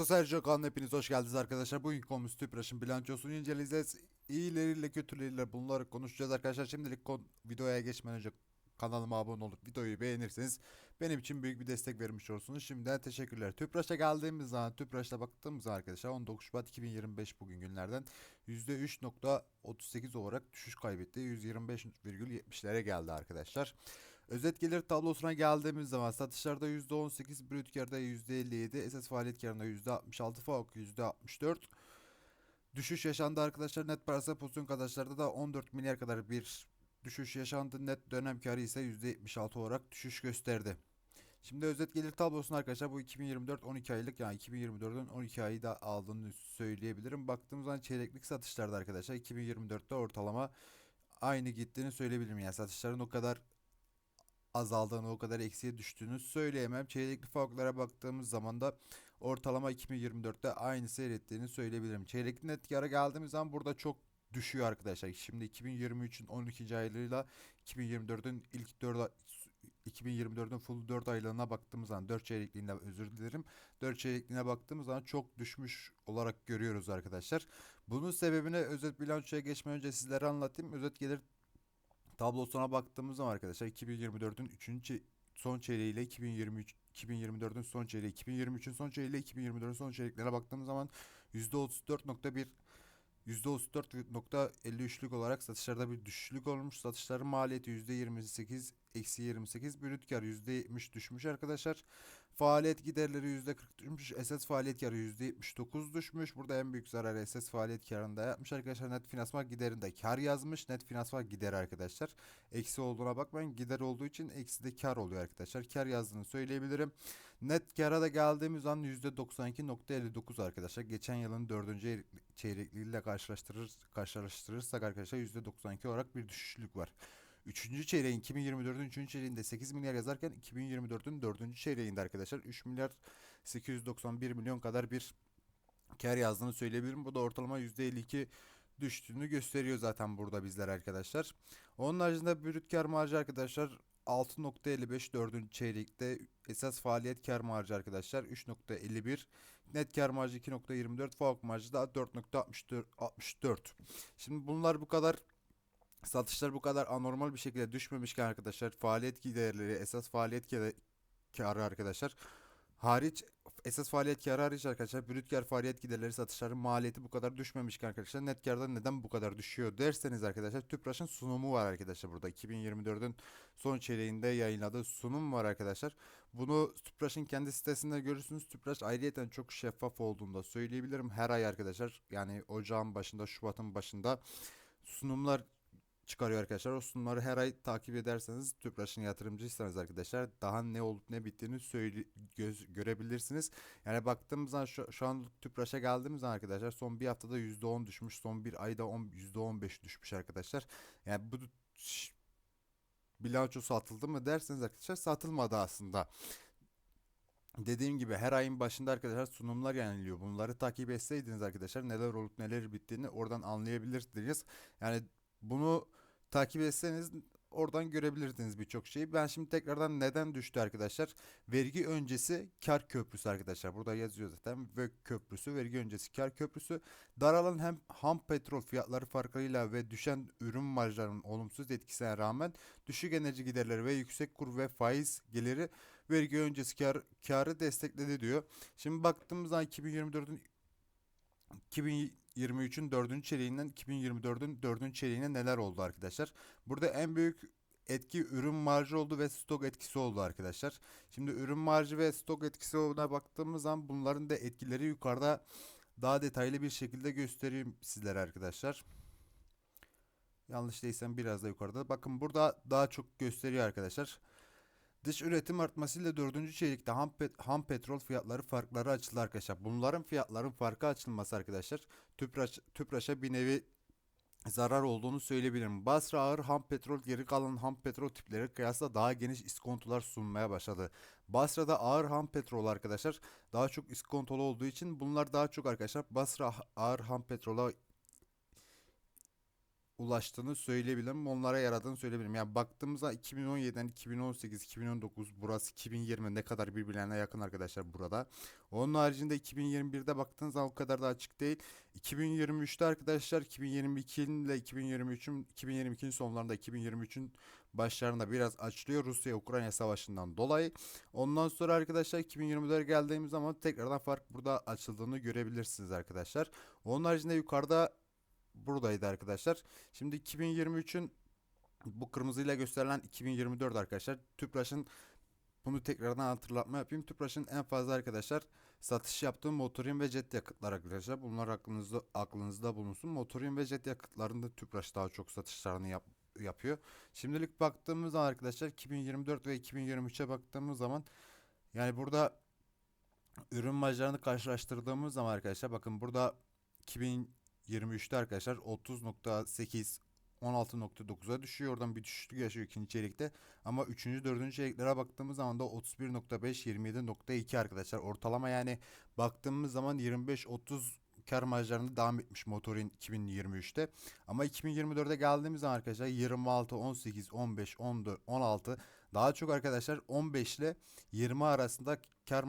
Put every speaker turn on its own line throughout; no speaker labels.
Borsa Sergio kanalına hepiniz hoş geldiniz arkadaşlar. Bugün konumuz Tüpraş'ın bilançosunu inceleyeceğiz. İyileriyle kötüleriyle bunları konuşacağız arkadaşlar. Şimdilik videoya geçmeden önce kanalıma abone olup videoyu beğenirseniz benim için büyük bir destek vermiş olursunuz. Şimdiden teşekkürler. Tüpraş'a geldiğimiz zaman Tüpraş'ta baktığımız arkadaşlar 19 Şubat 2025 bugün günlerden %3.38 olarak düşüş kaybetti. 125,70'lere geldi arkadaşlar. Özet gelir tablosuna geldiğimiz zaman satışlarda %18, brüt karda %57, esas faaliyet karında %66, FAOK %64. Düşüş yaşandı arkadaşlar. Net parasal pozisyon kazançlarda da 14 milyar kadar bir düşüş yaşandı. Net dönem karı ise %76 olarak düşüş gösterdi. Şimdi özet gelir tablosuna arkadaşlar bu 2024 12 aylık yani 2024'ün 12 ayı da aldığını söyleyebilirim. Baktığımız zaman çeyreklik satışlarda arkadaşlar 2024'te ortalama aynı gittiğini söyleyebilirim. Yani satışların o kadar azaldığını, o kadar eksiye düştüğünü söyleyemem. Çeyrekli farklara baktığımız zaman da ortalama 2024'te aynı seyrettiğini söyleyebilirim. Çeyrekli net kâra geldiğimiz zaman burada çok düşüyor arkadaşlar. Şimdi 2023'ün 12. aylığıyla 2024'ün ilk 4 2024'ün full 4 aylığına baktığımız zaman 4 çeyrekliğine özür dilerim. 4 çeyrekliğine baktığımız zaman çok düşmüş olarak görüyoruz arkadaşlar. Bunun sebebini özet bilançoya geçmeden önce sizlere anlatayım. Özet gelir tablosuna baktığımız zaman arkadaşlar 2024'ün 3. son çeyreği ile 2023 2024'ün son çeyreği 2023'ün son çeyreği ile 2024'ün son çeyreklerine baktığımız zaman %34.1 %34.53'lük olarak satışlarda bir düşüşlük olmuş. Satışların maliyeti %28 eksi 28 brüt kar %70 düşmüş arkadaşlar. Faaliyet giderleri %40 düşmüş. Esas faaliyet karı %79 düşmüş. Burada en büyük zarar esas faaliyet karında yapmış arkadaşlar. Net finansman giderinde kar yazmış. Net finansman gideri arkadaşlar. Eksi olduğuna bakmayın. Gider olduğu için eksi de kar oluyor arkadaşlar. Kar yazdığını söyleyebilirim. Net kara da geldiğimiz an %92.59 arkadaşlar. Geçen yılın 4. çeyrekliğiyle karşılaştırır, karşılaştırırsak arkadaşlar %92 olarak bir düşüşlük var. Üçüncü çeyreğin 2024'ün 3. çeyreğinde 8 milyar yazarken 2024'ün 4. çeyreğinde arkadaşlar 3 milyar 891 milyon kadar bir kar yazdığını söyleyebilirim. Bu da ortalama %52 düştüğünü gösteriyor zaten burada bizler arkadaşlar. Onun haricinde brüt kar marjı arkadaşlar 6.55 4. çeyrekte esas faaliyet kar marjı arkadaşlar 3.51 net kar marjı 2.24 FAOK marjı da 4.64 Şimdi bunlar bu kadar satışlar bu kadar anormal bir şekilde düşmemişken arkadaşlar faaliyet giderleri esas faaliyet karı arkadaşlar hariç esas faaliyet karı hariç arkadaşlar brüt kar faaliyet giderleri satışların maliyeti bu kadar düşmemişken arkadaşlar net karda neden bu kadar düşüyor derseniz arkadaşlar Tüpraş'ın sunumu var arkadaşlar burada 2024'ün son çeyreğinde yayınladığı sunum var arkadaşlar. Bunu Tüpraş'ın kendi sitesinde görürsünüz. Tüpraş ayrıyeten çok şeffaf olduğunu da söyleyebilirim. Her ay arkadaşlar yani ocağın başında Şubat'ın başında sunumlar çıkarıyor arkadaşlar. O sunumları her ay takip ederseniz Tüpraş'ın yatırımcıysanız arkadaşlar daha ne olup ne bittiğini söyle, göz, görebilirsiniz. Yani baktığımız zaman şu, şu an Tüpraş'a geldiğimiz zaman arkadaşlar son bir haftada %10 düşmüş. Son bir ayda 10, %15 düşmüş arkadaşlar. Yani bu bilanço satıldı mı derseniz arkadaşlar satılmadı aslında. Dediğim gibi her ayın başında arkadaşlar sunumlar yayınlıyor. Bunları takip etseydiniz arkadaşlar neler olup neler bittiğini oradan anlayabilirdiniz. Yani bunu takip etseniz oradan görebilirdiniz birçok şeyi. Ben şimdi tekrardan neden düştü arkadaşlar? Vergi öncesi kar köprüsü arkadaşlar. Burada yazıyor zaten. Ve köprüsü, vergi öncesi kar köprüsü. Daralan hem ham petrol fiyatları farkıyla ve düşen ürün marjlarının olumsuz etkisine rağmen düşük enerji giderleri ve yüksek kur ve faiz geliri vergi öncesi kar, karı destekledi diyor. Şimdi baktığımız zaman 2024'ün 2023'ün 4. çeyreğinden 2024'ün 4. çeyreğine neler oldu arkadaşlar? Burada en büyük etki ürün marjı oldu ve stok etkisi oldu arkadaşlar. Şimdi ürün marjı ve stok etkisi olduğuna baktığımız zaman bunların da etkileri yukarıda daha detaylı bir şekilde göstereyim sizlere arkadaşlar. Yanlış değilsem biraz da yukarıda. Bakın burada daha çok gösteriyor arkadaşlar. Dış üretim artmasıyla 4. çeyrekte ham, pet- ham petrol fiyatları farkları açıldı arkadaşlar. Bunların fiyatların farkı açılması arkadaşlar Tüpraş, Tüpraş'a bir nevi zarar olduğunu söyleyebilirim. Basra ağır ham petrol geri kalan ham petrol tipleri kıyasla daha geniş iskontolar sunmaya başladı. Basra'da ağır ham petrol arkadaşlar daha çok iskontolu olduğu için bunlar daha çok arkadaşlar Basra ağır ham petrola ulaştığını söyleyebilirim. Onlara yaradığını söyleyebilirim. Yani baktığımızda 2017'den 2018, 2019 burası 2020 ne kadar birbirlerine yakın arkadaşlar burada. Onun haricinde 2021'de baktığınız zaman o kadar da açık değil. 2023'te arkadaşlar 2022 ile 2023'ün 2022'nin sonlarında 2023'ün başlarında biraz açılıyor Rusya Ukrayna savaşından dolayı. Ondan sonra arkadaşlar 2024'e geldiğimiz zaman tekrardan fark burada açıldığını görebilirsiniz arkadaşlar. Onun haricinde yukarıda buradaydı arkadaşlar. Şimdi 2023'ün bu kırmızıyla gösterilen 2024 arkadaşlar. Tüpraş'ın bunu tekrardan hatırlatma yapayım. Tüpraş'ın en fazla arkadaşlar satış yaptığı motorin ve jet yakıtlar arkadaşlar. Bunlar aklınızda aklınızda bulunsun. Motorin ve jet yakıtlarında Tüpraş daha çok satışlarını yap, yapıyor. Şimdilik baktığımız zaman arkadaşlar 2024 ve 2023'e baktığımız zaman yani burada ürün marjlarını karşılaştırdığımız zaman arkadaşlar bakın burada 2023'te arkadaşlar 30.8 16.9'a düşüyor. Oradan bir düşüşlük yaşıyor ikinci çeyrekte. Ama üçüncü, dördüncü çeyreklere baktığımız zaman da 31.5, 27.2 arkadaşlar. Ortalama yani baktığımız zaman 25-30 kar marjlarında devam etmiş motorin 2023'te. Ama 2024'e geldiğimiz zaman arkadaşlar 26, 18, 15, 14, 16 daha çok arkadaşlar 15 ile 20 arasında kar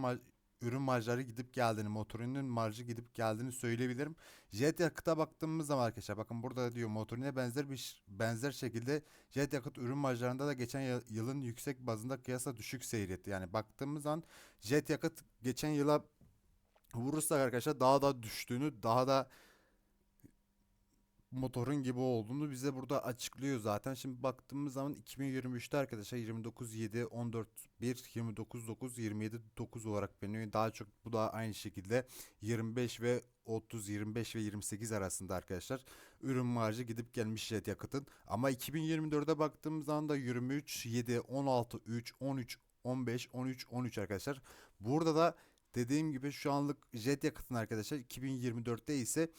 ürün marjları gidip geldiğini, motorinin marjı gidip geldiğini söyleyebilirim. Jet yakıta baktığımız zaman arkadaşlar bakın burada diyor motorine benzer bir benzer şekilde jet yakıt ürün marjlarında da geçen yılın yüksek bazında kıyasla düşük seyretti. Yani baktığımız zaman jet yakıt geçen yıla vurursak arkadaşlar daha da düştüğünü, daha da motorun gibi olduğunu bize burada açıklıyor zaten. Şimdi baktığımız zaman 2023'te arkadaşlar 29 7 14 1 29 9 27 9 olarak benim daha çok bu da aynı şekilde 25 ve 30 25 ve 28 arasında arkadaşlar ürün marjı gidip gelmiş jet yakıtın. Ama 2024'e baktığımız zaman da 23 7 16 3 13 15 13 13 arkadaşlar. Burada da dediğim gibi şu anlık jet yakıtın arkadaşlar 2024'te ise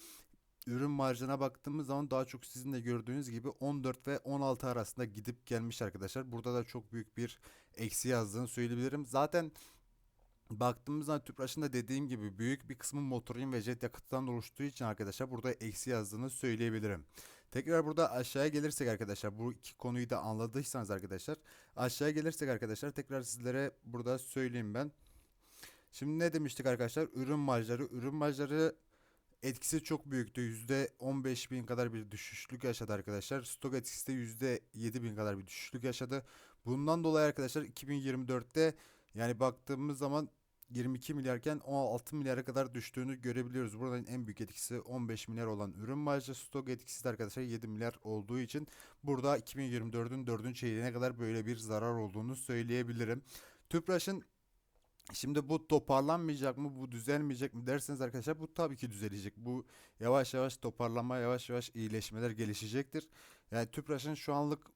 ürün marjına baktığımız zaman daha çok sizin de gördüğünüz gibi 14 ve 16 arasında gidip gelmiş arkadaşlar. Burada da çok büyük bir eksi yazdığını söyleyebilirim. Zaten baktığımız zaman Tüpraş'ın da dediğim gibi büyük bir kısmı motorin ve jet yakıttan oluştuğu için arkadaşlar burada eksi yazdığını söyleyebilirim. Tekrar burada aşağıya gelirsek arkadaşlar bu iki konuyu da anladıysanız arkadaşlar aşağıya gelirsek arkadaşlar tekrar sizlere burada söyleyeyim ben. Şimdi ne demiştik arkadaşlar? Ürün marjları. Ürün marjları etkisi çok büyüktü. %15 bin kadar bir düşüşlük yaşadı arkadaşlar. Stok etkisi de %7 bin kadar bir düşüşlük yaşadı. Bundan dolayı arkadaşlar 2024'te yani baktığımız zaman 22 milyarken 16 milyara kadar düştüğünü görebiliyoruz. Buradan en büyük etkisi 15 milyar olan ürün marjı stok etkisi de arkadaşlar 7 milyar olduğu için burada 2024'ün 4. çeyreğine kadar böyle bir zarar olduğunu söyleyebilirim. Tüpraş'ın Şimdi bu toparlanmayacak mı, bu düzelmeyecek mi derseniz arkadaşlar bu tabii ki düzelecek. Bu yavaş yavaş toparlanma, yavaş yavaş iyileşmeler gelişecektir. Yani Tüpraş'ın şu anlık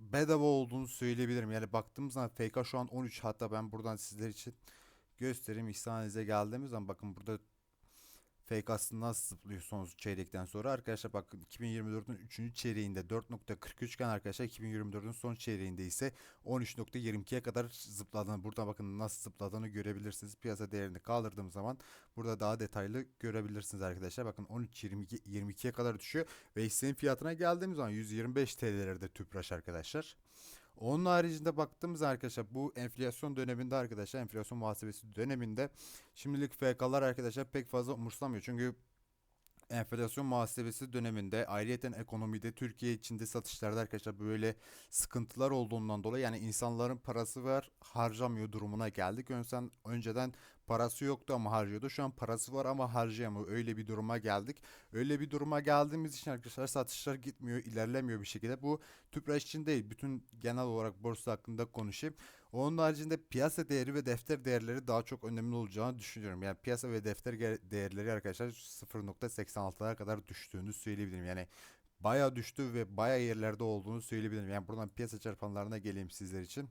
bedava olduğunu söyleyebilirim. Yani baktığımız zaman FK şu an 13 hatta ben buradan sizler için göstereyim. İhsaninize geldiğimiz zaman bakın burada Fake aslında nasıl zıplıyor son çeyrekten sonra? Arkadaşlar bakın 2024'ün 3. çeyreğinde 4.43 iken arkadaşlar 2024'ün son çeyreğinde ise 13.22'ye kadar zıpladığını burada bakın nasıl zıpladığını görebilirsiniz. Piyasa değerini kaldırdığım zaman burada daha detaylı görebilirsiniz arkadaşlar. Bakın 13.22'ye kadar düşüyor ve hissenin fiyatına geldiğimiz zaman 125 TL'lerde tüpraş arkadaşlar. Onun haricinde baktığımız arkadaşlar bu enflasyon döneminde arkadaşlar enflasyon muhasebesi döneminde şimdilik FK'lar arkadaşlar pek fazla umursamıyor. Çünkü enflasyon muhasebesi döneminde ayrıyeten ekonomide Türkiye içinde satışlarda arkadaşlar böyle sıkıntılar olduğundan dolayı yani insanların parası var harcamıyor durumuna geldik. Önceden, önceden parası yoktu ama harcıyordu. Şu an parası var ama harcayamıyor. Öyle bir duruma geldik. Öyle bir duruma geldiğimiz için arkadaşlar satışlar gitmiyor, ilerlemiyor bir şekilde. Bu Tüpraş için değil. Bütün genel olarak borsa hakkında konuşayım. Onun haricinde piyasa değeri ve defter değerleri daha çok önemli olacağını düşünüyorum. Yani piyasa ve defter değerleri arkadaşlar 0.86'lara kadar düştüğünü söyleyebilirim. Yani baya düştü ve baya yerlerde olduğunu söyleyebilirim. Yani buradan piyasa çarpanlarına geleyim sizler için.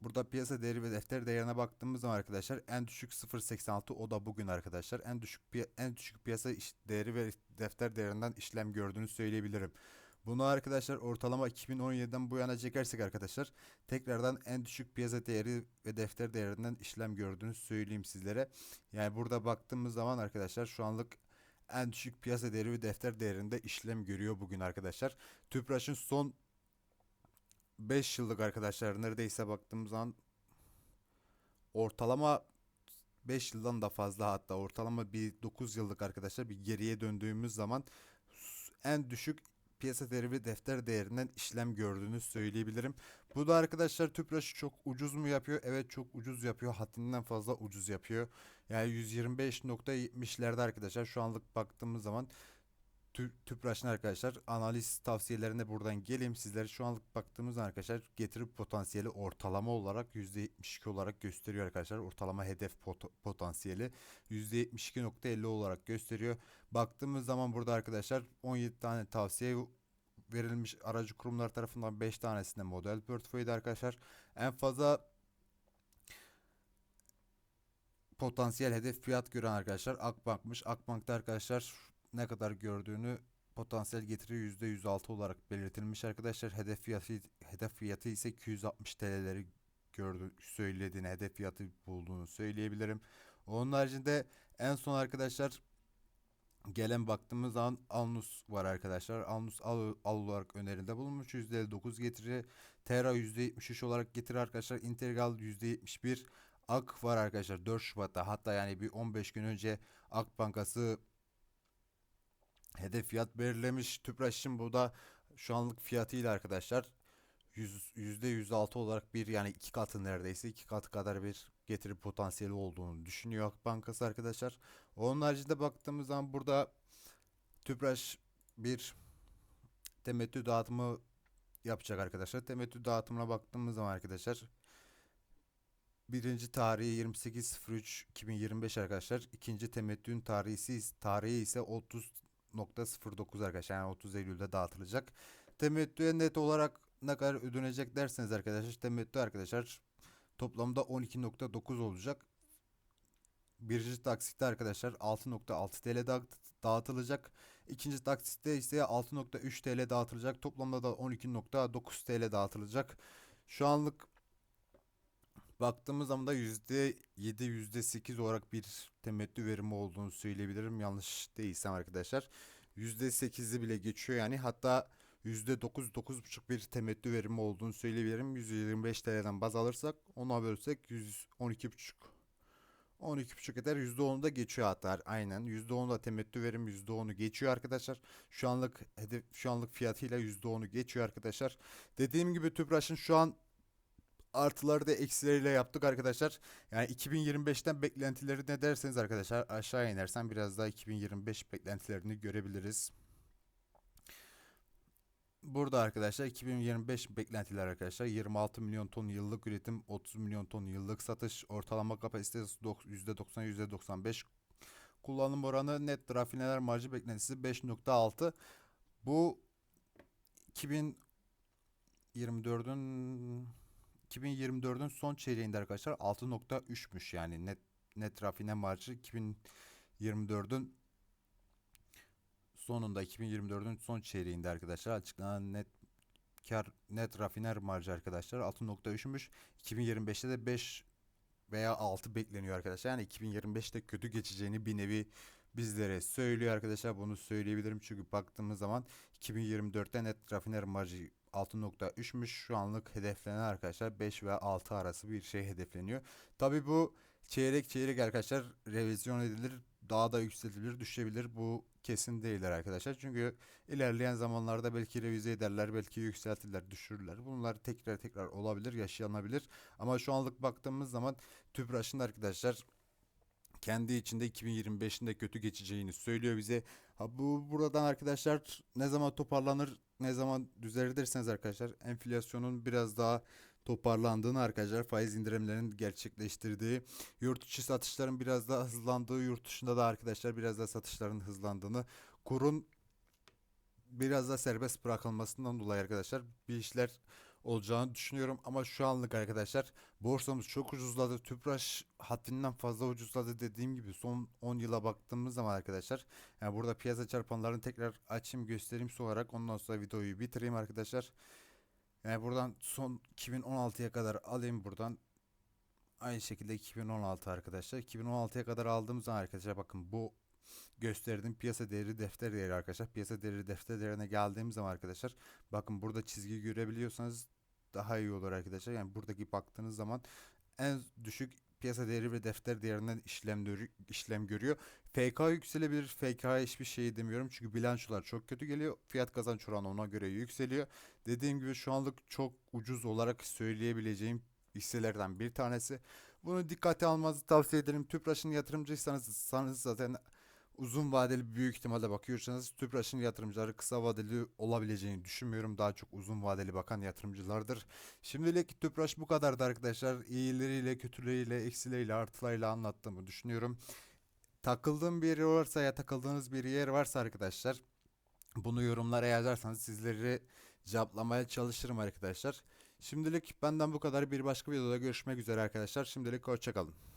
Burada piyasa değeri ve defter değerine baktığımız zaman arkadaşlar en düşük 0.86 o da bugün arkadaşlar. En düşük en düşük piyasa değeri ve defter değerinden işlem gördüğünü söyleyebilirim. Bunu arkadaşlar ortalama 2017'den bu yana çekersek arkadaşlar tekrardan en düşük piyasa değeri ve defter değerinden işlem gördüğünü söyleyeyim sizlere. Yani burada baktığımız zaman arkadaşlar şu anlık en düşük piyasa değeri ve defter değerinde işlem görüyor bugün arkadaşlar. Tüpraş'ın son 5 yıllık arkadaşlar neredeyse baktığımız zaman ortalama 5 yıldan da fazla hatta ortalama bir 9 yıllık arkadaşlar bir geriye döndüğümüz zaman en düşük piyasa değeri defter değerinden işlem gördüğünü söyleyebilirim. Bu da arkadaşlar Tüpraş'ı çok ucuz mu yapıyor? Evet çok ucuz yapıyor. Haddinden fazla ucuz yapıyor. Yani 125.70'lerde arkadaşlar şu anlık baktığımız zaman Tüpraş'ın arkadaşlar. Analiz tavsiyelerine buradan geleyim. Sizlere şu anlık baktığımız zaman arkadaşlar getirip potansiyeli ortalama olarak %72 olarak gösteriyor arkadaşlar. Ortalama hedef pot- potansiyeli %72.50 olarak gösteriyor. Baktığımız zaman burada arkadaşlar 17 tane tavsiye verilmiş aracı kurumlar tarafından 5 tanesinde model portföyde arkadaşlar. En fazla potansiyel hedef fiyat gören arkadaşlar Akbank'mış. Akbank'ta arkadaşlar ne kadar gördüğünü potansiyel getiri %106 olarak belirtilmiş arkadaşlar. Hedef fiyatı hedef fiyatı ise 260 TL'leri gördü söylediğini, hedef fiyatı bulduğunu söyleyebilirim. Onun haricinde en son arkadaşlar gelen baktığımız zaman Alnus var arkadaşlar. Alnus al, al olarak önerinde bulunmuş. %59 getiri. Terra %73 olarak getiri arkadaşlar. Integral %71. Ak var arkadaşlar 4 Şubat'ta hatta yani bir 15 gün önce Ak Bankası hedef fiyat belirlemiş. Tüpraş için bu da şu anlık fiyatıyla arkadaşlar yüz- %106 olarak bir yani iki katı neredeyse iki katı kadar bir getiri potansiyeli olduğunu düşünüyor Ak Bankası arkadaşlar. Onun haricinde baktığımız zaman burada Tüpraş bir temettü dağıtımı yapacak arkadaşlar. Temettü dağıtımına baktığımız zaman arkadaşlar birinci tarihi 28.03.2025 arkadaşlar. İkinci temettün tarihi, tarihi ise 30.09 arkadaşlar. Yani 30 Eylül'de dağıtılacak. Temettüye net olarak ne kadar ödenecek derseniz arkadaşlar. Temettü arkadaşlar toplamda 12.9 olacak. Birinci taksitte arkadaşlar 6.6 TL dağıt- dağıtılacak. İkinci taksitte ise 6.3 TL dağıtılacak. Toplamda da 12.9 TL dağıtılacak. Şu anlık baktığımız zaman da %7 %8 olarak bir temettü verimi olduğunu söyleyebilirim. Yanlış değilsem arkadaşlar. %8'i bile geçiyor yani. Hatta %9 9.5 bir temettü verimi olduğunu söyleyebilirim. 125 TL'den baz alırsak ona bölsek 112.5 12.5 eder. %10'u da geçiyor hatta aynen. %10'u da temettü verim %10'u geçiyor arkadaşlar. Şu anlık hedef şu anlık fiyatıyla %10'u geçiyor arkadaşlar. Dediğim gibi Tüpraş'ın şu an artıları da eksileriyle yaptık arkadaşlar. Yani 2025'ten beklentileri ne derseniz arkadaşlar aşağı inersen biraz daha 2025 beklentilerini görebiliriz. Burada arkadaşlar 2025 beklentiler arkadaşlar 26 milyon ton yıllık üretim 30 milyon ton yıllık satış ortalama kapasitesi dok- %90 %95 kullanım oranı net rafineler marjı beklentisi 5.6 bu 2024'ün 2024'ün son çeyreğinde arkadaşlar 6.3'müş yani net net rafine marjı 2024'ün sonunda 2024'ün son çeyreğinde arkadaşlar açıklanan net kar net rafiner marjı arkadaşlar 6.3'müş. 2025'te de 5 veya 6 bekleniyor arkadaşlar. Yani 2025'te kötü geçeceğini bir nevi bizlere söylüyor arkadaşlar. Bunu söyleyebilirim çünkü baktığımız zaman 2024'te net rafiner marjı 6.3'müş. Şu anlık hedeflenen arkadaşlar 5 ve 6 arası bir şey hedefleniyor. Tabi bu çeyrek çeyrek arkadaşlar revizyon edilir. Daha da yükselilir, düşebilir. Bu kesin değiller arkadaşlar. Çünkü ilerleyen zamanlarda belki revize ederler, belki yükseltirler, düşürürler. Bunlar tekrar tekrar olabilir, yaşanabilir. Ama şu anlık baktığımız zaman Tüpraş'ın arkadaşlar kendi içinde 2025'in de kötü geçeceğini söylüyor bize. Ha bu buradan arkadaşlar ne zaman toparlanır, ne zaman düzelir derseniz arkadaşlar enflasyonun biraz daha toparlandığını arkadaşlar faiz indirimlerinin gerçekleştirdiği yurt içi satışların biraz daha hızlandığı yurt dışında da arkadaşlar biraz daha satışların hızlandığını kurun biraz da serbest bırakılmasından dolayı arkadaşlar bir işler olacağını düşünüyorum ama şu anlık arkadaşlar borsamız çok ucuzladı. Tüpraş haddinden fazla ucuzladı dediğim gibi son 10 yıla baktığımız zaman arkadaşlar yani burada piyasa çarpanlarını tekrar açayım göstereyim olarak ondan sonra videoyu bitireyim arkadaşlar. Yani buradan son 2016'ya kadar alayım buradan. Aynı şekilde 2016 arkadaşlar. 2016'ya kadar aldığımız zaman arkadaşlar bakın bu gösterdiğim piyasa değeri defter değeri arkadaşlar. Piyasa değeri defter değerine geldiğimiz zaman arkadaşlar bakın burada çizgi görebiliyorsanız daha iyi olur arkadaşlar. Yani buradaki baktığınız zaman en düşük piyasa değeri ve defter değerinden işlem işlem görüyor. FK yükselebilir. FK'ya hiçbir şey demiyorum. Çünkü bilançolar çok kötü geliyor. Fiyat kazanç oranı ona göre yükseliyor. Dediğim gibi şu anlık çok ucuz olarak söyleyebileceğim hisselerden bir tanesi. Bunu dikkate almanızı tavsiye ederim. Tüpraş'ın yatırımcıysanız sanız zaten uzun vadeli büyük ihtimalle bakıyorsanız Tüpraş'ın yatırımcıları kısa vadeli olabileceğini düşünmüyorum. Daha çok uzun vadeli bakan yatırımcılardır. Şimdilik Tüpraş bu kadardı arkadaşlar. İyileriyle, kötüleriyle, eksileriyle, artılarıyla anlattığımı düşünüyorum. Takıldığım bir yer varsa ya takıldığınız bir yer varsa arkadaşlar bunu yorumlara yazarsanız sizleri cevaplamaya çalışırım arkadaşlar. Şimdilik benden bu kadar. Bir başka videoda görüşmek üzere arkadaşlar. Şimdilik hoşçakalın.